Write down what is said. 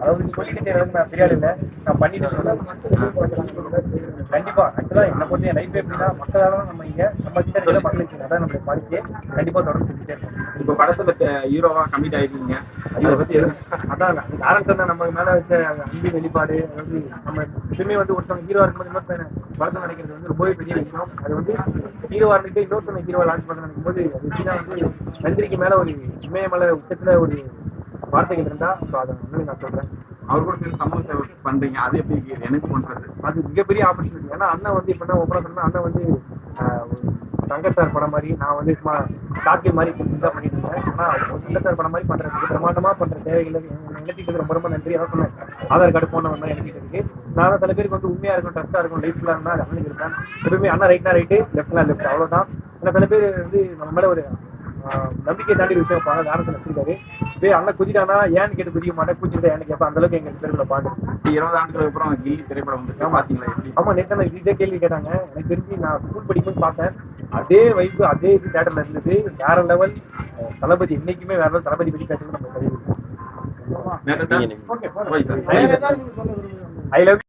அதாவது செய்யறதுக்கு நான் இல்லை. நான் பண்ணிட்டு கண்டிப்பா ஆக்சுவலா என்ன பொறுத்த லைஃப் எப்படின்னா மக்களால நம்ம இங்க நம்ம கிட்ட மக்களுக்கு அதான் நம்மளுடைய கண்டிப்பா தொடர்ந்து செஞ்சுட்டே இருக்கோம். இப்ப படத்துல ஹீரோவா கமிட் ஆயிருக்கீங்க. அதை பத்தி எது? அதான் தான் நம்ம மேல வச்ச அன்பு வெளிப்பாடு அதாவது நம்ம எப்பவுமே வந்து ஒருத்தவங்க ஹீரோ இருக்கும்போது இன்னொருத்தன் வளர்த்து நினைக்கிறது வந்து ரொம்பவே பெரிய விஷயம். அது வந்து ஹீரோவா இருந்துட்டு இன்னொருத்தவங்க ஹீரோ லான்ச் பண்ண நினைக்கும் போது அது எப்படின்னா வந்து நன்றிக்கு மேல ஒரு இமயமலை உச்சத்துல ஒரு வார்த்தைகள் இருந்தா ஸோ அதை வந்து நான் சொல்றேன். அவர் கூட சேர்ந்து சமூக சேவை பண்றீங்க அது எப்படி எனக்கு பண்றது. அது மிகப்பெரிய ஆப்பர்ச்சுனிட்டி ஏன்னா அண்ணன் வந்து இப்ப என்ன ஓப்பனா சொன்னா அண்ணன் வந்து தங்கத்தார் படம் மாதிரி நான் வந்து சும்மா ஷாக்கி மாதிரி தான் பண்ணிட்டு இருந்தேன். ஆனா தங்கத்தார் படம் மாதிரி பண்றதுக்கு பிரமாண்டமா பண்ற தேவைகள் நினைச்சிட்டு ரொம்ப ரொம்ப நன்றி. அதான் சொன்னேன். ஆதார் கார்டு போன மாதிரி நினைச்சிட்டு இருக்கு. நான் சில பேருக்கு வந்து உண்மையா இருக்கும் ட்ரஸ்டா இருக்கும் லைஃப்ல இருந்தா அது இருக்கேன் எப்பவுமே அண்ணா ரைட்னா ரைட்டு லெஃப்ட்னா லெஃப்ட் அவ்வளவுதான். ஏன்னா சில பேர் வந்து நம்ம மேல ஒரு நம்பிக்கை தாண்டி விஷயம் வைப்பாங்க தானத்தை வச்சிருக்காரு இப்பயே அண்ணன் குதிக்கானா ஏன்னு கேட்டு குதிக்க மாட்டேன். குதிச்சுட்டு ஏன்னு கேட்பேன் அந்த அளவுக்கு எங்க பேருக்குள்ள பாட்டு? இருபது ஆண்டுகளுக்கு அப்புறம் கில்லி திரைப்படம் வந்து பாத்தீங்களா எப்படி? ஆமா நேற்று நான் இதே கேள்வி கேட்டாங்க. எனக்கு தெரிஞ்சு நான் ஸ்கூல் படிக்கும்போது பார்த்தேன். அதே வைப்பு அதே இது தேட்டர்ல இருந்தது. வேற லெவல் தளபதி என்னைக்குமே வேற level தளபதி பத்தி பேசணும் நம்ம பதிவு. I love